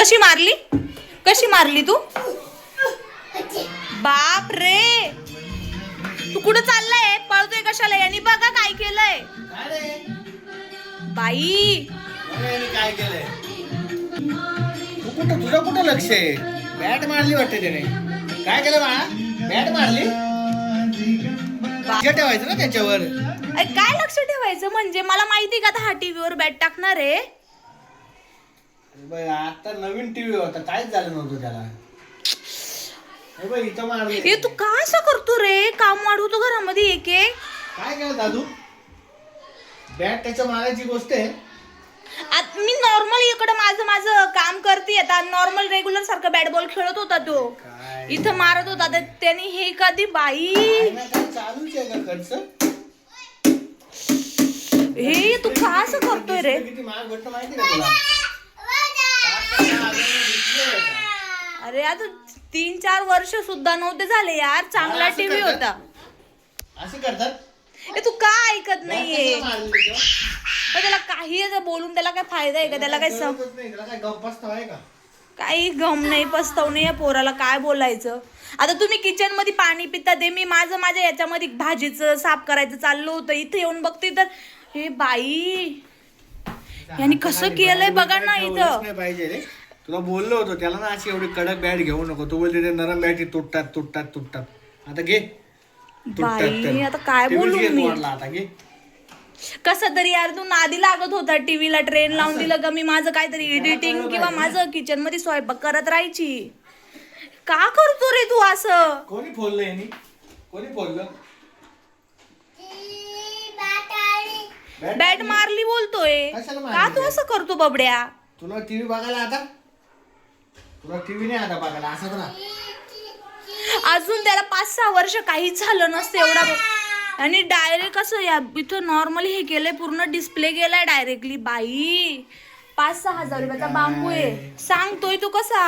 कशी मारली? कशी मारली तू? बाप रे तू कुठं चाललाय? पळतोय कशाला? यांनी बघा काय केलंय. बाई. काय केलंय? तू कुठं तुझं कुठं लक्ष आहे? बॅट मारली वाटते त्याने. काय केलं बाळा? बॅट मारली? लक्ष ठेवायचं ना त्याच्यावर. काय लक्ष ठेवायचं? म्हणजे मला माहिती का आता हा टीव्हीवर बॅट टाकणार आहे? बाई, आता नवीन टीव्ही होता काहीच झालं नव्हतं त्याला. अरे बाई, इथं मारली हे तू का असं करतो रे? काम वाढवतो घरामध्ये एक एक. काय केलं दादू? बॅट त्याच्या मारायची गोष्ट आहे. आत- मी नॉर्मल इकडे माझं माझं काम करते आता. नॉर्मल रेग्युलर सारखं बॅट बॉल खेळत होता तो. काय? इथं मारत होता. तर त्याने हे कधी बाई? काय ना काय चालूच आहे का खर्च हे तू का असं करतोय रे? किती महाग भेटतं माहिती का तुला पाच सहा हजाराला display आहे का? अरे आता तीन चार वर्ष सुद्धा नव्हते झाले यार. चांगला असं टीव्ही करतात? होता. असं करतात? ए तू का ऐकत नाहीये? मारली? पण त्याला काही असं बोलून त्याला काय फायदा आहे का? त्याला काय सम नाही त्याला काय गप्प असतं आहे का? काही गम नाही पस्ताव नाही या पोराला. काय बोलायचं? आता तुम्ही किचनमध्ये पाणी पिता ते मी माझं माझ्या याच्यामध्ये भाजीचं साफ करायचं चाललं होतं. इथे येऊन बघते तर हे बाई. यांनी कसं केलंय बघा ना इथं. नाही पाहिजे रे. तुला बोललो होतो त्याला ना अशी एवढी कडक बॅट घेऊ नको. तू बोलते ते नरम बॅटी तुटतात तुटतात तुटतात. आता घे. तुटतात बाई तर. आता काय TVच बोलू घे मी? तोडला आता घे. कसं तरी यार तू नादी लागत होता टीव्हीला ट्रेन लावून दिलं का मी माझं काहीतरी एडिटिंग किंवा माझं किचनमध्ये स्वयंपाक करत राहायची. का करतो रे तू असं? कोणी फोडलं यांनी? कोणी फोडलं? बॅट मारली बोलतोय. कशाला का तू? असं करतो बबड्या? तुला टीव्ही बघायला आता? तुला टीव्ही नाही आता बघायला असं ना अजून त्याला पाच सहा वर्ष काहीच झालं नसतं एवढा. आणि डायरेक्ट असं या इथं नॉर्मली हे केलंय पूर्ण डिस्प्ले केलाय डायरेक्टली बाई. पाच सहा हजार रुपयाचा बांबू आहे. सांगतोय तू कसा?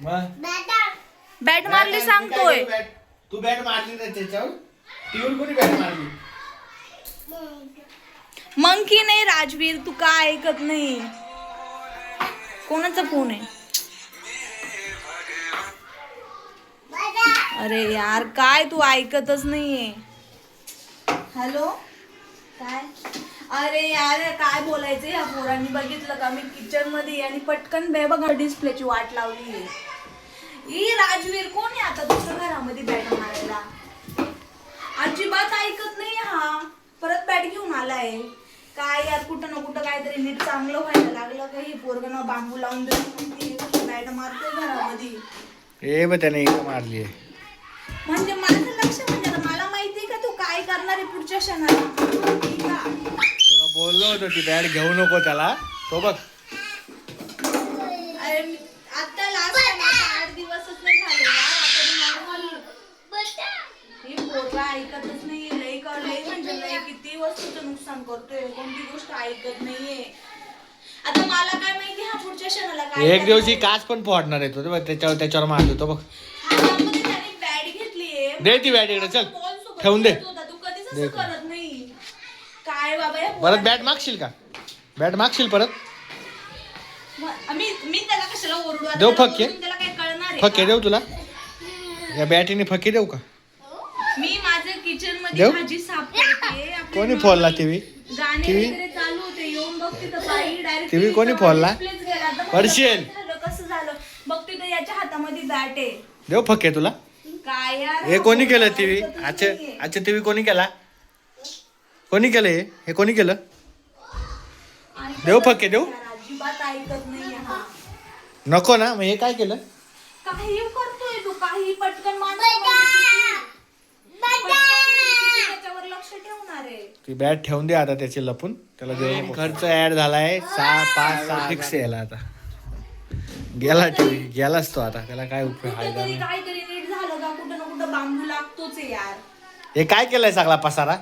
मग? बॅट मारली काय सांगतोय. केलं? तू बॅट मारली ना त्याच्यावर? कोणी बॅट मारली? मंकी नाही राजवीर तू का ऐकत नाही? कोणाचा फोन आहे? अरे यार काय तू ऐकतच नाहीये. हॅलो? काय? अरे यार काय बोलायचं ह्या पोरांनी? बघितलं का? मी किचनमध्ये आणि पटकन बे बघा डिस्प्लेची वाट लावली आहे. ई राजवीर कोण आहे आता दुसऱ्या घरामध्ये बॅट मारायला? अजिबात ऐकत नाही हा. परत बॅट घेऊन आलाय. काय यार कुठं ना कुठं काहीतरी नीट चांगलं व्हायला लागलं का? हे पोरगं ना बांबू लावून देऊन बॅट मारतोय घरामध्ये. ए बघ त्याने मारली आहे. म्हणजे माझं लक्ष म्हणजे आता मला माहिती का तू काय करणार आहे पुढच्या क्षणाला? का? तुला बोललो होतो ती बॅट घेऊ नको त्याला. तो बघ. अरे मी आता लास्ट आठ दिवसच नाही झाले यार. आता नॉर्मल ही पोरगा ऐकतच नाहीये. का म्हणजे किती वस्तूचं नुकसान करतोय. कोणती गोष्ट ऐकत नाहीये. आता मला काय माहिती हा पुढच्या क्षणाला काय एक दिवशी आहे. काच पण फोडणार आहे तो. ते बघ त्याच्यावर त्याच्यावर मारतो तो बघ हातामध्ये त्याने बॅट घेतलीये दे ती बॅट इकडे, चल. ठेवून दे. करत नाही काय बाबा या परत बॅट मागशील का बॅट मागशील परत मग मी मी त्याला कशाला ओरडू आता देऊ त्याला फक्के? ओरडून त्याला काय कळणार आहे फके का? देऊ तुला या बॅटीने फके देऊ का मी माझं किचनमध्ये देऊ? भाजी साफ करते आपली कोणी फोडला टीव्ही गाणे TV? वगैरे चालू होते येऊन बघते तर बाई डायरेक्ट TV कोणी फोडला? पडशील. कसं झालं बघते तर याच्या हातामध्ये बॅट आहे देऊ फके तुला हे कोणी केलं टीव्ही? नाहीये. आजचे टीव्ही कोणी केला? कोणी केलं हे? हे कोणी केलं? देऊ फक्के, देऊ? अजिबात ऐकत हा नको ना मग हे काय केलं? काही करतोय तू काही पटकन माणूस त्याच्यावर लक्ष ठेवणार आहे. ती बॅट ठेवून दे आता त्याची लपून. त्याला देऊ खर्च ऍड झालाय. सहा पाच सहा फिक्स यायला आता. गेला टीव्ही गेलाच तो आता. त्याला काय उपयोग? फायदा नाही काहीतरी झालं कुठं बांबू लागतोच आहे यार. हे काय केलंय सगळा पसारा?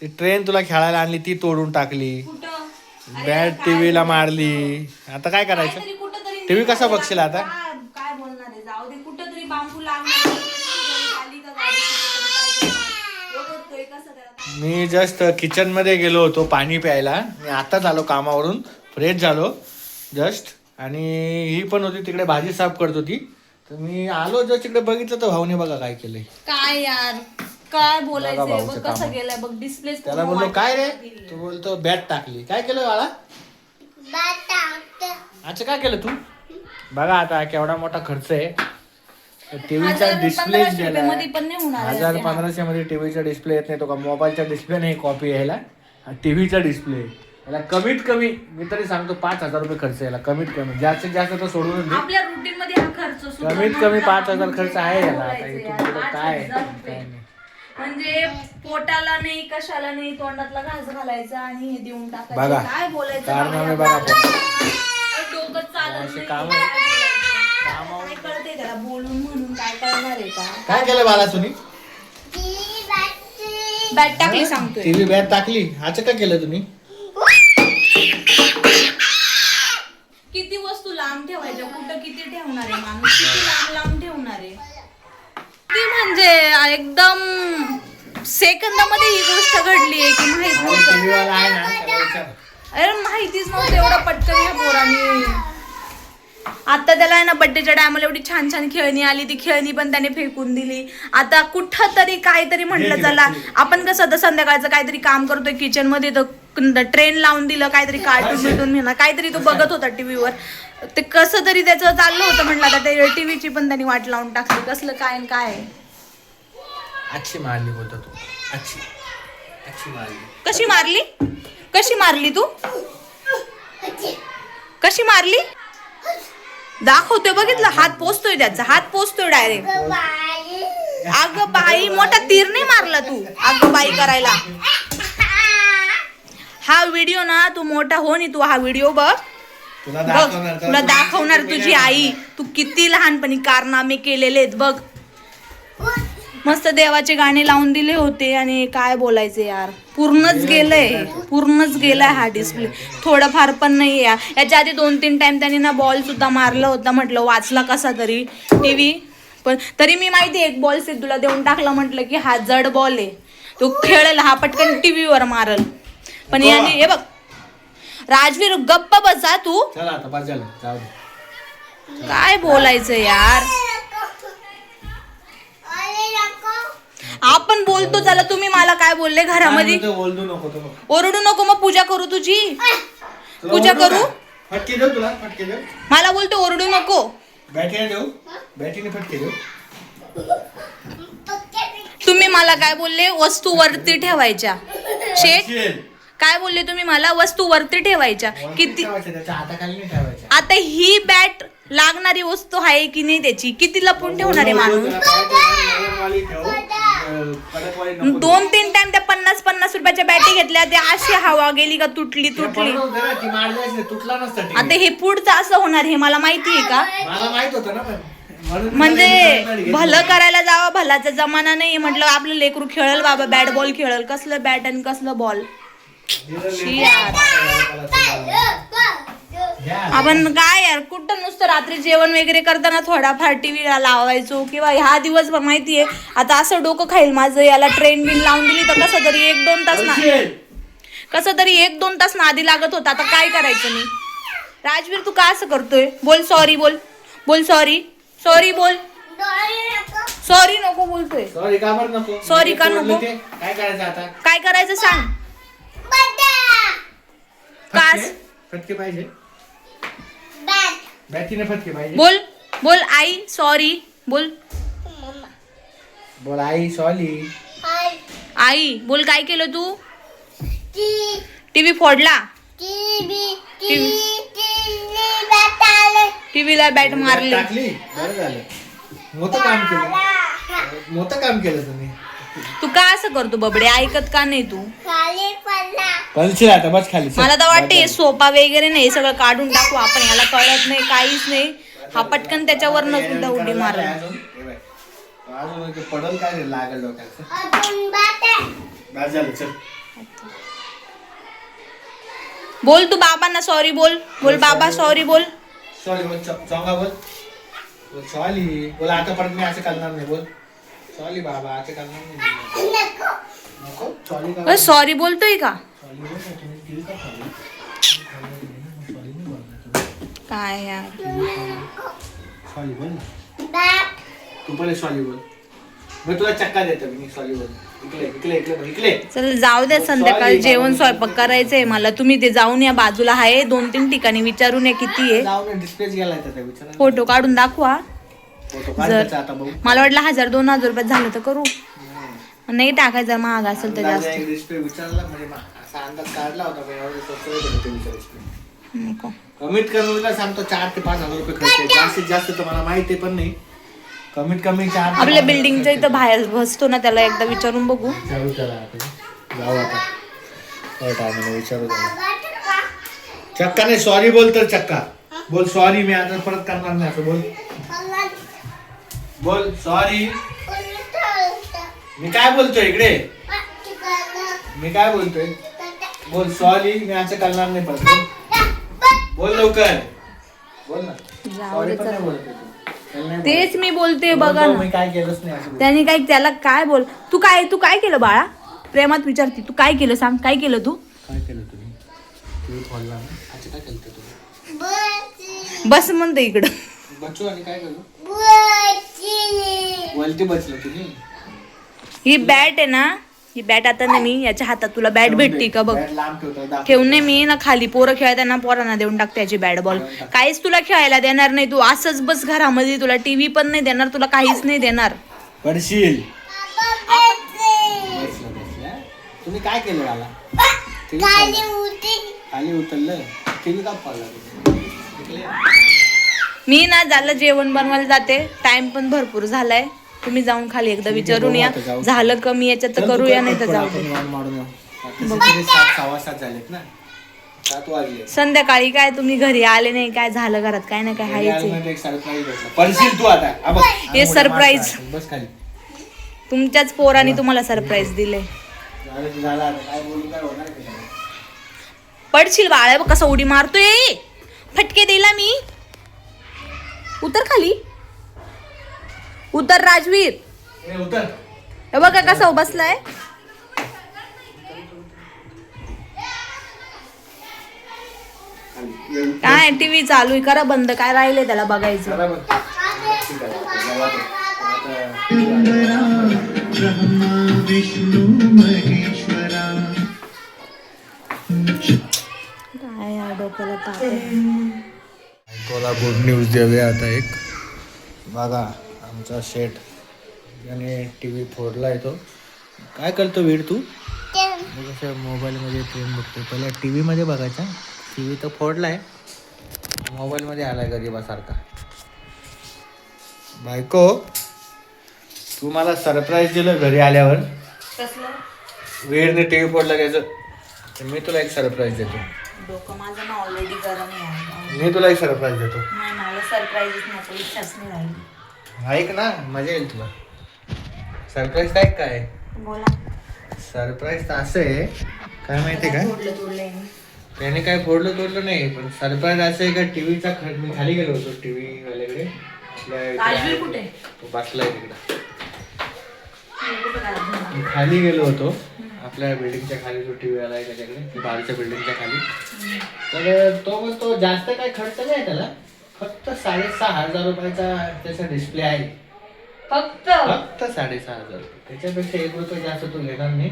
ती ट्रेन तुला खेळायला आणली ती तोडून टाकली. कुठं? अरे बॅट काय टीव्हीला बोलणार? मारली. आता काय करायचं? काहीतरी कुठंतरी नीट टीव्ही कसा झालं बघशील? आता? काय काय बोलणार आहे? जाऊ दे कुठंतरी बांबू लागणार आली का गाडी? कुठंतरी काय करणार? बघतोय कसं त्याला? मी जस्ट किचनमध्ये गेलो होतो पाणी प्यायला. मी आताच आलो कामावरून. फ्रेश झालो. जस्ट आणि ही पण होती तिकडे भाजी साफ करत होती. तर मी आलो जर तिकडे बघितलं तर भाऊने बघा काय केलंय. काय यार? काय बघा बोलायचंय भाऊचं बघ कसं काम. गेलंय? बघ डिस्प्ले त्याला बोललो काय रे? तो बोलतो बॅट टाकली. काय केलं बाळा? अच्छा काय केलं तू? बघा आता केवढा मोठा खर्च आहे. टीव्हीचा डिस्प्ले मध्ये पण नाही होणार आहे हजार. पंधराशे मध्ये टीव्हीचा डिस्प्ले येत नाही तो का मोबाईलचा डिस्प्ले नाही कॉपी यायला. टीव्हीचा डिस्प्ले याला कमीत कमी मी तरी सांगतो पाच हजार रुपये खर्च यायला कमीत कमी. जास्तीत जास्त तर सोडून दे. आपल्या रुटीन मध्ये हा खर्च सुद्धा कमीत कमी पाच हजार खर्च आहे याला आता. बोलायचं इथून यार, पुढं पाच काय? हजार रुपये. काय नाही. म्हणजे पोटाला नाही कशाला नाही तोंडातला घास घालायचा आणि हे देऊन टाकायचं. बघा. काय बोलायचं कारनामे? बघा पण. डोकं चालत नाही. कामं- काय बोलायचं? काय त्याला? बोलून म्हणून काय कळणार आहे का? काय केलं बाला तुम्ही? बॅट टाकली सांगतोय. टीव्ही बॅट टाकली? अच्छा काय केलं तुम्ही? किती वस्तू लांब ठेवायच्या? कुठं किती ठेवणार आहे माणूस? किती लांब लांब ठेवणार आहे? ती म्हणजे एकदम सेकंदामध्ये ही गोष्ट घडली आहे की माहीत नव्हतं. अरे माहितीच नव्हतं एवढं पटकन ह्या पोरांनी. आता त्याला आहे ना बड्डेच्या टायमाला एवढी छान छान खेळणी आली ती खेळणी पण त्याने फेकून दिली. आता कुठं तरी काहीतरी म्हटलं चला आपण कसं आता संध्याकाळचं काहीतरी काम करतोय किचनमध्ये तर ट्रेन लावून दिलं काहीतरी कार्टून बिटून म्हणा काहीतरी तो बघत होता टीव्हीवर ते कसं तरी त्याचं चाललं होतं म्हटलं आता ते टीव्हीची पण त्यांनी वाट लावून टाकली. कसलं काय आणि काय. अच्छी मारली बोलतो तू. अच्छी अच्छी मारली. कशी मारली? कशी मारली तू? कशी मारली? दाखवतोय बघितलं? हात पोचतोय त्याचा. हात पोचतोय डायरेक्ट अगं बाई मोठा तीर नाही मारला तू. अगं बाई करायला. हा व्हिडिओ ना तू मोठा हो नी तू हा व्हिडिओ बघ. तुला बघ दाखवणार तुला दाखवणार तुझी आई. तू किती लहानपणी कारनामे केलेले आहेत बघ. मस्त देवाचे गाणे लावून दिले होते आणि काय बोलायचे यार. पूर्णच गेलंय पूर्णच गेलाय हा डिस्प्ले थोडंफार पण नाही या याच्या आधी दोन तीन टाइम त्यांनी ना बॉल सुद्धा मारला होता म्हटलं वाचला कसा तरी टीव्ही पण तरी मी माहिती एक बॉल सिद्धूला देऊन टाकला म्हटलं की हा जड बॉल आहे. तो खेळेल हा पटकन टीव्हीवर मारल. पण याने हे बघ. राजवीर गप्प बसा तू. चला आता बस झालं. जाऊ दे. काय बोलायचं यार? आपण बोलतो त्याला तुम्ही मला काय बोलले घरामध्ये? काय म्हणतो, ओरडू नको तो बघ. ओरडू नको मग पूजा करू तुझी. तुला पूजा ओरडू करू? का? फटके देऊ तुला फटके देऊ. मला बोलतो ओरडू नको. बॅटीने देऊ. बॅटीने फटके देऊ. तुम्ही मला काय बोलले? वस्तू वरती ठेवायच्या. शेठ? शेल. काय बोलले तुम्ही? मला वस्तू वरती ठेवायच्या. किती आता ही बॅट लागणारी वस्तू आहे की नाही त्याची? किती लपून ठेवणार आहे माणूस? अं, कडकवाली नको दोन तीन टाइम त्या पन्नास पन्नास रुपयाच्या बॅटी घेतल्या त्या अशी हवा गेली का तुटली तुटली. आता हे पुढचं असं होणार हे मला माहिती आहे का म्हणजे. भलं करायला जावं भलाचा जमाना नाही म्हटलं आपलं लेकरू खेळल बाबा बॅट बॉल खेळल. कसलं बॅट आणि कसलं बॉल आपण काय यार कुठं नुसतं रात्री जेवण वगैरे करताना थोडाफार टीव्हीला लावायचो किंवा ह्या दिवस माहितीये आता असं डोकं खाईल माझं याला ट्रेन बिन लावून दिली तर कसं तरी एक दोन तास ना. कसं तरी एक दोन तास नादी लागत होता आता काय करायचं मी? राजवीर तू का असं करतोय? बोल सॉरी बोल. बोल सॉरी सॉरी बोल. सॉरी नको बोलतोय. सॉरी का नको? काय करायचं आता? काय करायचं सांग? कास. फटके? पाहिजे. बॅटीने फटके पाहिजे. बोल बोल आई सॉरी बोल. बोल आई सॉली आई. बोल काय केलं तू? टीव्ही फोडला. टीव्हीला बॅट मारली. टाकली. बरं झालं. मोठं काम केलं. मोठं काम केलं तुम्ही. तू का असं करतो बबडे? ऐकत का नाही तू? पलशील आता बस खाली चल. मला तर वाटते सोपा वगैरे नाही सगळं काढून टाकू आपण याला कळत नाही काहीच नाही. हा पटकन त्याच्यावरनं सुद्धा उडी मारल अजून हे बाय. अजून एक पडल काय रे लागल डोक्याचं बस झालं चल. बोल तू बाबांना सॉरी बोल. बोल बाबा सॉरी बोल. सॉरी बोल चौ- चौंगा बोल. बोल सॉली बोल आता परत मी असं करणार नाही बोल. बाबा नको. सॉरी बोलतोय का. काय यार सॉरी बोल ना. तू पहिले सॉरी बोल. मी तुला चक्का देतो मी सॉरी बोल. इकडे इकडे इकडे बघ, इकडे. चल जाऊ दे संध्याकाळी जेवण. स्वयंपाक करायचंय मला. तुम्ही ते जाऊन या बाजूला आहे. दोन तीन ठिकाणी विचारून या किती आहे. जाऊन डिस्प्लेच गेलाय त्याचा विचार. फोटो काढून दाखवा. जर- मला वाटलं हजार दोन हजार रुपयात झालं तर करू. नाही टाकायचं महाग असेल तर जास्त. म्हणजे कमीत कमी सांगतो चार ते पाच हजार रुपये खर्च. जास्तीत जास्त तर मला माहिती पण नाही. कमीत कमी चार आपल्या बिल्डिंगच्या इथं बाहेर बसतो ना त्याला एकदा विचारून बघू. जाऊ त्याला आता जाऊ आता. काय टायमाने विचारू त्याला. चक्का नाही सॉरी बोल तर चक्का. बोल सॉरी मी आता परत करणार नाही असं बोल. बोल सॉरी मी काय बोलतोय इकडे? मी काय बोलतोय? बोल सॉरी मी असं करणार नाही परत. बोल. लवकर. बोल ना. सॉरी पण चल. नाही बोलत आहे तू. त्याला नाही तेच मी बोलते. बघा ना. मी काय केलंच नाही असं बोल. त्याने काय त्याला काय बोल? तू काय तू काय केलं बाळा? प्रेमात विचारते तू काय केलं सांग? काय केलं तू? काय केलं तुम्ही? तुम्ही खोलला ना. अच्छा काय केलं बस म्हणते इकडं बच्चू आणि काय केलं वलती तुम्ही ही बॅट आहे ना ही बॅट आता ना मी याच्या हातात तुला बॅट भेटते का बघ लांब ठेवतो. ठेवून नाही मी ना खाली पोरं खेळताना पोरांना देऊन टाकते याची बॅट बॉल काहीच तुला खेळायला देणार नाही तू असंच बस घरामध्ये तुला टीव्ही पण नाही देणार तुला काहीच नाही देणार पडशील बसलं, बसलं. तुम्ही काय केलं मला TV खोललं. खाली उतरलं टीव्ही का पाडला तुम्ही? इकडे. मी ना झालं जेवण बनवायला जाते टाइम पण भरपूर झालाय तुम्ही जाऊन खाली एकदा विचारून या. झालं कमी याच्यात तर करूया नाही तर कर जाऊ दे. संध्याकाळी काय तुम्ही घरी आले नाही काय झालं घरात? काय ना काय हायच. सरप्राईज हा. हे खाली. तुमच्याच पोराने तुम्हाला सरप्राईज दिले. झालं ते झालं आता. काय बोलू काय होणार आहे त्याच्यामध्ये? पडशील बाळा बघ कसा उडी मारतोय. फटके दिला मी. उतर खाली. उतर राजवीर ए, उतर हे बघा कसा बसलाय. काय टीव्ही चालू आहे करा बंद काय राहिले त्याला बघायचं चला बघ. ठीक आहे, आता जेवा ते. आता काय या डोक्याला ताप आहे. तुला गुड न्यूज देऊया आता एक बघा आमचा शेट याने टी व्ही फोडला आहे तो. काय करतो वीर तू? मी कसं मोबाईलमध्ये ट्रेन बघतो पहिला टी व्हीमध्ये बघायचा. टी व्ही तर फोडला आहे मोबाईलमध्ये आलाय गरीबासारखा. बायको तू मला सरप्राईज दिलं घरी आल्यावर. वीरने टी व्ही फोडला त्याचं. तर मी तुला एक सरप्राईज देतो. डोकं माझं ना ऑलरेडी गरम आहे. मी तुला एक सरप्राईज देतो. नाही मला सरप्राईजच नको. इच्छाच नाही राहिली. ऐक ना मजा येईल तुला. सरप्राईज काय काय? बोला. सरप्राईज तर असं आहे. काय माहिती काय तोडलं तोडलंय मी. त्याने काय फोडलं तोडलं नाही पण सरप्राईज असं आहे का? टीव्हीचा खर्च मी खाली गेलो होतो टीव्ही वाल्याकडे. आपल्या इकडे आहे. तो बसलाय तिकडं. कुठं काय झालं? मी खाली गेलो होतो. आपल्या बिल्डिंगच्या खाली जो टीव्ही आला आहे त्याच्याकडे ती बाहेरच्या बिल्डिंगच्या खाली तर तो म्हणतो जास्त काय खर्च नाही त्याला. फक्त साडेसहा हजार रुपयाचा त्याचा डिस्प्ले आहे. फक्त? फक्त साडेसहा हजार रुपये. त्याच्यापेक्षा एक रुपये जास्त तो घेणार नाही.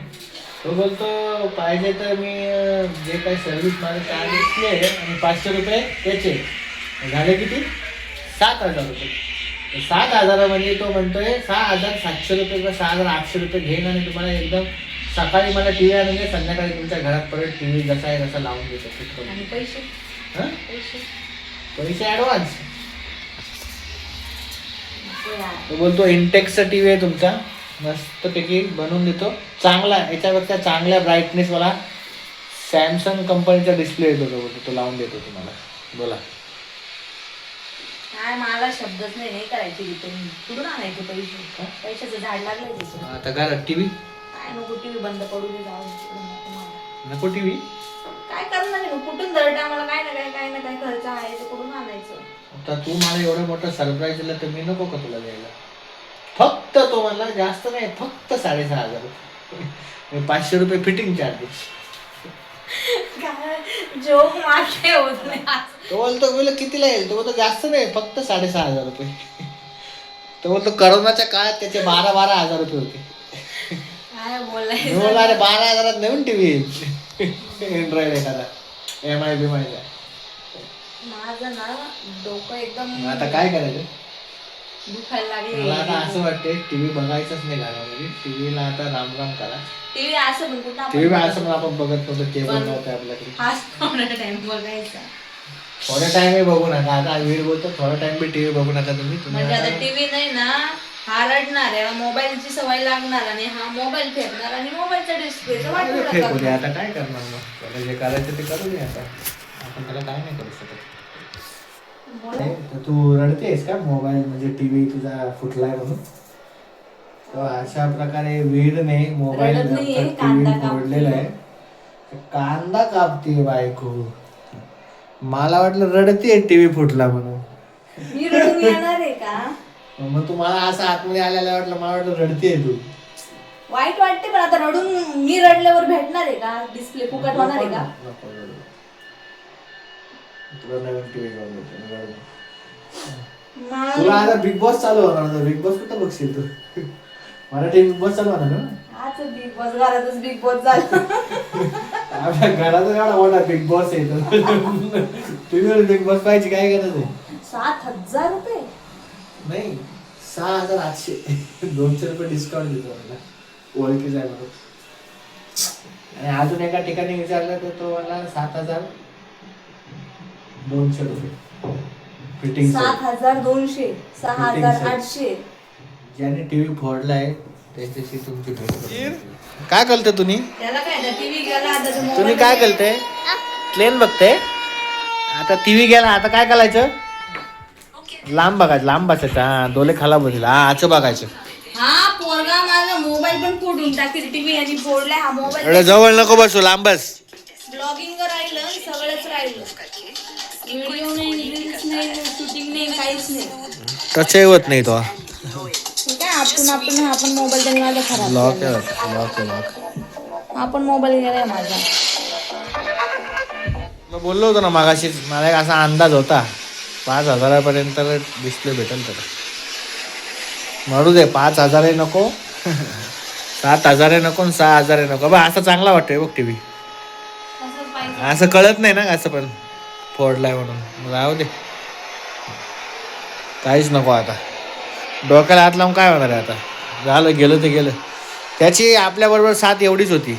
तो बोलतो पाहिजे तर मी अं, जे काही सर्व्हिस माझे चार्जेस ते आणि पाचशे रुपये त्याचे झाले किती? सात हजार रुपये. तर सात हजारामध्ये तो म्हणतोय सहा हजार सातशे रुपये किंवा सहा हजार आठशे रुपये घेईन आणि तुम्हाला एकदम सकाळी मला टी व्ही आणून संध्याकाळी तुमच्या घरात परत टी व्ही जसा आहे तसा लावून देतो. आणि पैसे? हं? पैसे? पैसे ॲडव्हान्स यार. तो बोलतो इंटेक्सचा टी व्ही आहे तुमचा. मस्तपैकी बनवून देतो. चांगला याच्यापेक्षा चांगल्या ब्राईटनेस वाला सॅमसंग कंपनीचा डिस्प्ले येतो तो बोलतो. तो लावून देतो तुम्हाला. बोला. काय मला शब्दच नाही. नाही करायची रिटर्न कुठून आणायचे पैसे? पैशाचं झाड लागलंय तिथं आता घरात टी व्ही काय नको टीव्ही बंद पडू दे जाऊ मला. नको टी व्ही काय करणार आहे? कुठून दर टायमाला काय ना काय काय ना काय खर्च आहे ते कुठून आणायचं? आता तू मला एवढं मोठं सरप्राईज दिलं तर मी नको का तुला द्यायला? फक्त तो म्हणला जास्त नाही फक्त साडेसहा हजार रुपये. मी पाचशे रुपये फिटिंग चार्जेस काय? जोक मागे होत नाही तो बोलतो बोल कितीला येईल? तो बोलतो जास्त नाही फक्त साडेसहा हजार रुपये. तो बोलतो करोनाच्या काळात त्याचे बारा बारा हजार रुपये होते. काय मी बोलायचं बोलला अरे बारा हजारात नवीन टीव्ही येईल. अँड्रॉइड एखादा एम आय बी मायचा माझं ना डोकं एकदम आता काय करायचं? दुखायला मला आता लागले असं वाटतंय टीव्ही बघायचंच नाही घरामध्ये टीव्हीला आता राम राम करा. टीव्ही असं कुठं आपण टीव्ही असं पण आपण बघत नव्हतो केबल पण- नव्हतं आपल्याकडे. हाच टाइम बघायचा. थोडा टाइम बघू नका. आता वीर बोलतो थोडा टाइम बी टीव्ही बघू नका तुम्ही. तुम्ही म्हणजे आता आता- टीव्ही नाही ना हा रडणार याला मोबाईलची सवय लागणार आणि हा मोबाईल फेकणार आणि मोबाईलचा डिस्प्लेचा फेकू दे आता काय करणार मग? त्याला जे करायचं ते करू दे आता. आपण त्याला काय नाही करू शकत. नाही, तर तू रडतेस का मोबाईल म्हणजे टीव्ही तुझा फुटलाय म्हणून? तर अशा प्रकारे वीरने मोबाईल रडत नाहीये, टीव्ही कांदा. फोडलेला आहे. तर कांदा कापते बायको. मला वाटलं रडते टीव्ही फुटला म्हणून. मी रडून येणार आहे का मग तुम्हाला असं आतमध्ये आल्याला वाटलं मला वाटलं रडते तू. वाईट वाटते पण आता रडून मी रडल्यावर भेटणार आहे का? डिस्प्ले फुकट होणार आहे का? नको रडू. तुला नवीन टीव्ही घेऊन देतो, रडू. मला- तुला आता बिग बॉस चालू होणार होता बिग बॉस कुठं बघशील तू? मराठी बिग बॉस चालू होणार ना? आज बिग बॉस घरातच बिग बॉस झाला. आपल्या घरात एवढा मोठा बिग बॉस आहे टीव्हीवर बिग बॉस पाहिजे काय गरज आहे? सात हजार रुपये? नाही. सहा हजार आठशे दोनशे रुपये डिस्काउंट देतो मला. ओळखीचा आहे म्हणून. आणि अजून एका ठिकाणी विचारलं तर तो मला सात हजार दोनशे रुपये. फिटिंग सात हजार दोनशे सहा हजार. आठशे. ज्याने टीव्ही फोडलाय त्याच्याशी तुमची भेट काय कळते तुम्ही? त्याला काय टीव्ही गेला आता तो तुम्ही काय कळते प्लेन बघते आता टीव्ही गेला आता काय करायचं? लांब बघायचं लांब बसायचं. हा डोले खाला बसला हा आचं बघायचं. हा पोरगा माझा मोबाईल पण फोडून टाकेल. टीव्ही आणि फोडलाय. हा मोबाईल एवढं जवळ नको बसू लांब बस. ब्लॉगिंग राहिलं सगळंच राहिलं. व्हिडिओ नाही रील्स नाही शूटिंग नाही काहीच नाही. होत नाही तो. ठीक आहे आपण आपण आपण मोबाईल त्यांनी माझा खराब लॉक केला. लॉक आहे लॉक आपण मोबाईल गेलाय माझा. मी बोललो होतो ना मागाशी मला एक असा अंदाज होता. पाच हजारापर्यंत डिस्प्ले भेटेल तर. म्हणू दे पाच हजारही नको सात हजारही नको सहा हजारही नको. बा असं चांगला वाटतोय बघ तसंच पाहिजे. असं कळत नाही ना असं पण फोडलाय म्हणून. राहू दे. काहीच नको आता. डोक्याला हात लावून काय होणार आहे आता? झालं गेलं ते गेलं. त्याची आपल्याबरोबर साथ एवढीच होती.